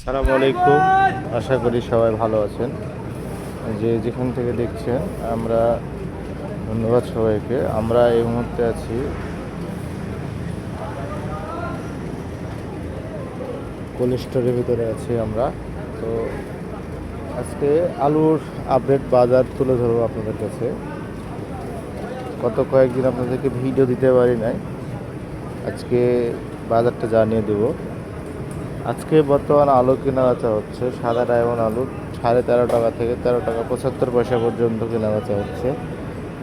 আসসালামু আলাইকুম আশা করি সবাই ভালো আছেন। যে যেখান থেকে দেখছেন, আমরা ধন্যবাদ সবাইকে। আমরা এই মুহূর্তে আছি কোল্ড স্টোরের ভিতরে আছি আমরা। তো আজকে আলুর আপডেট বাজার তুলে ধরবো আপনাদের কাছে। গত কয়েকদিন আপনাদেরকে ভিডিও দিতে পারি নাই। আজকে বাজারটা জানিয়ে দেবো। আজকে বর্তমান আলু কেনা বেচা হচ্ছে, সাদা ডায়মন্ড আলু, সাড়ে তেরো টাকা থেকে তেরো টাকা পঁচাত্তর পয়সা পর্যন্ত কেনা বেচা হচ্ছে।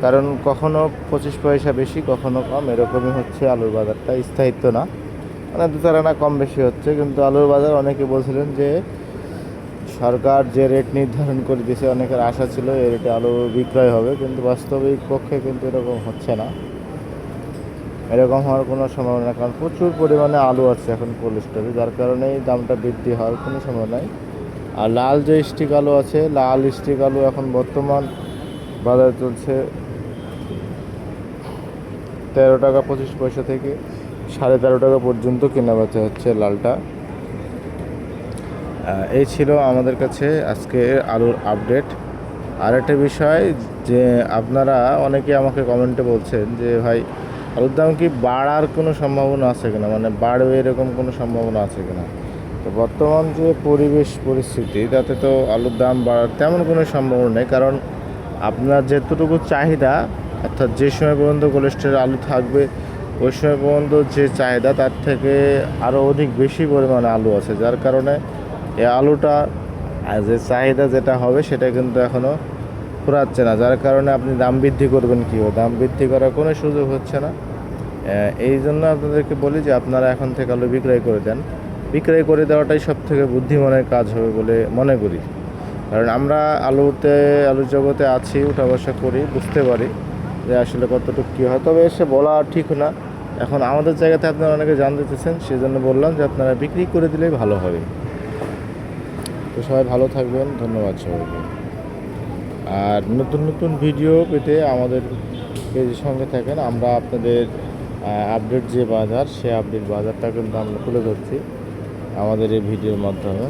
কারণ কখনো পঁচিশ পয়সা বেশি, কখনো কম, এরকমই হচ্ছে আলুর বাজারটা, স্থায়িত্ব না। মানে দু চার আনা কম বেশি হচ্ছে, কিন্তু আলুর বাজার অনেকে বলছিলেন যে সরকার যে রেট নির্ধারণ করে দিয়েছে, অনেকের আশা ছিল এই রেটে আলু বিক্রয় হবে, কিন্তু বাস্তবিক পক্ষে কিন্তু এরকম হচ্ছে না। এরকম হওয়ার কোনো সম্ভাবনা কারণ প্রচুর পরিমাণে আলু আছে এখন কোল্ড স্টোরে, যার কারণেই দামটা বৃদ্ধি হওয়ার কোনো সম্ভাবনা নাই। আর লাল যে স্টিক আলু আছে, লাল স্টিক আলু এখন বর্তমান বাজারে চলছে তেরো টাকা পঁচিশ পয়সা থেকে সাড়ে তেরো টাকা পর্যন্ত কেনা বেচা হচ্ছে লালটা। এই ছিল আমাদের কাছে আজকে আলুর আপডেট। আর একটা বিষয় যে আপনারা অনেকে আমাকে কমেন্টে বলছেন যে, ভাই আলুর দাম কি বাড়ার কোনো সম্ভাবনা আছে কিনা? মানে বাড়বে এরকম কোনো সম্ভাবনা আছে কিনা? তো বর্তমান যে পরিবেশ পরিস্থিতি, তাতে তো আলুর দাম বাড়ার তেমন কোনো সম্ভাবনা নেই। কারণ আপনার যেতটুকু চাহিদা, অর্থাৎ যে সময় পর্যন্ত কোলেস্ট্রল আলু থাকবে, ওই সময় পর্যন্ত যে চাহিদা, তার থেকে আরও অধিক বেশি পরিমাণে আলু আছে। যার কারণে এই আলুটা যে চাহিদা যেটা হবে, সেটা কিন্তু এখনও ফুরাচ্ছে না। যার কারণে আপনি দাম বৃদ্ধি করবেন কীভাবে দাম বৃদ্ধি করার কোনো সুযোগ হচ্ছে না। এই জন্য আপনাদেরকে বলি যে আপনারা এখন থেকে আলু বিক্রয় করে দেন। বিক্রয় করে দেওয়াটাই সব থেকে বুদ্ধিমানের কাজ হবে বলে মনে করি। কারণ আমরা আলুতে আলুর জগতে আছি, উঠা বসা করি, বুঝতে পারি যে আসলে কতটুকু কী হয়। তবে এসে বলা ঠিক না। এখন আমাদের জায়গাতে আপনারা অনেকে জানতে চেয়েছেন সেই জন্য বললাম যে আপনারা বিক্রি করে দিলেই ভালো হবে। তো সবাই ভালো থাকবেন, ধন্যবাদ সবাইকে। আর নতুন নতুন ভিডিও পেতে আমাদের পেজের সঙ্গে থাকেন। আমরা আপনাদের আপডেট যে বাজার সে আপডেট বাজারটা কিন্তু আমরা তুলে ধরছি আমাদের এই ভিডিওর মাধ্যমে।